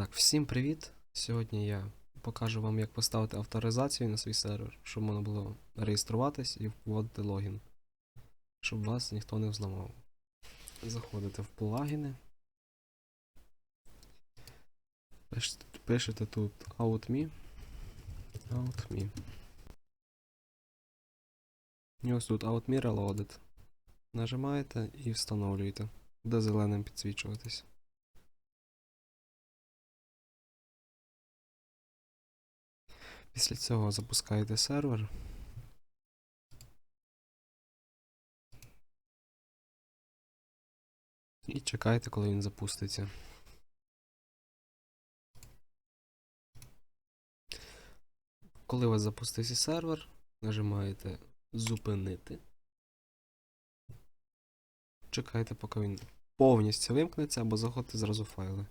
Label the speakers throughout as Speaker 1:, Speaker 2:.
Speaker 1: Так, всім привіт! Сьогодні я покажу вам, як поставити авторизацію на свій сервер, щоб можна було реєструватись і вводити логін, щоб вас ніхто не взламав. Заходите в плагіни. Пишете, тут outme. outme. І ось тут outme reloaded. Нажимаєте і встановлюєте. Буде зеленим підсвічуватись. Після цього запускаєте сервер. І чекаєте, коли він запуститься. Коли у вас запуститься сервер, нажимаєте зупинити. Чекаєте, поки він повністю вимкнеться, або заходите зразу в файли.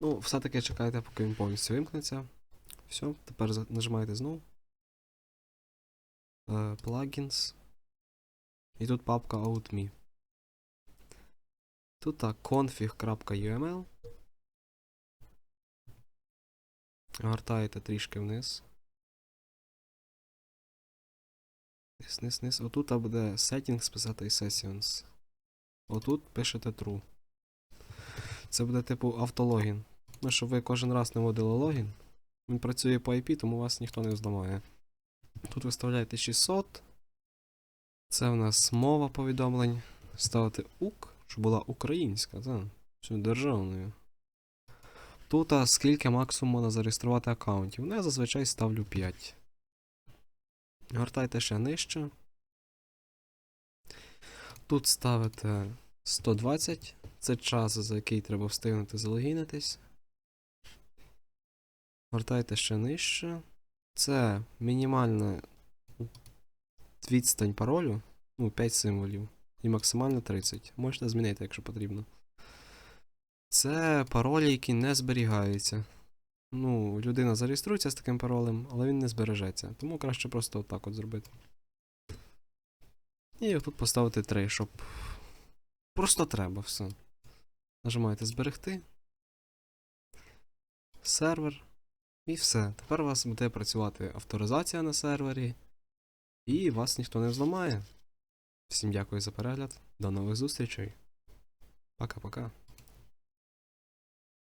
Speaker 1: Ну, все-таки чекайте, поки він повністю вимкнеться. Все, тепер нажимаєте знову. Е, Plugins. І тут папка OutMe. Тут так, config.uml. Гортаєте трішки вниз. Низ, низ, низ. Отут буде settings писати і sessions. Отут пишете true. Це буде типу автологін. Ну, щоб ви кожен раз не вводили логін. Він працює по IP, тому вас ніхто не взламає. Тут виставляєте 600. Це в нас мова повідомлень. Ставите УК, щоб була українська, так? Щоб державною. Тут а, скільки максимум можна зареєструвати аккаунтів. Ну, я зазвичай ставлю 5. Гортайте ще нижче. Тут ставите 120. Це час, за який треба встигнути залогінитись. Гортайте ще нижче. Це мінімальна відстань паролю. Ну, 5 символів. І максимально 30. Можете змінити, якщо потрібно. Це паролі, які не зберігаються. Ну, людина зареєструється з таким паролем, але він не збережеться. Тому краще просто отак от зробити. І тут поставити 3, щоб. Просто треба все. Нажимаєте зберегти. Сервер. І все. Тепер у вас буде працювати авторизація на сервері. І вас ніхто не зламає. Всім дякую за перегляд. До нових зустрічей. Пока-пока.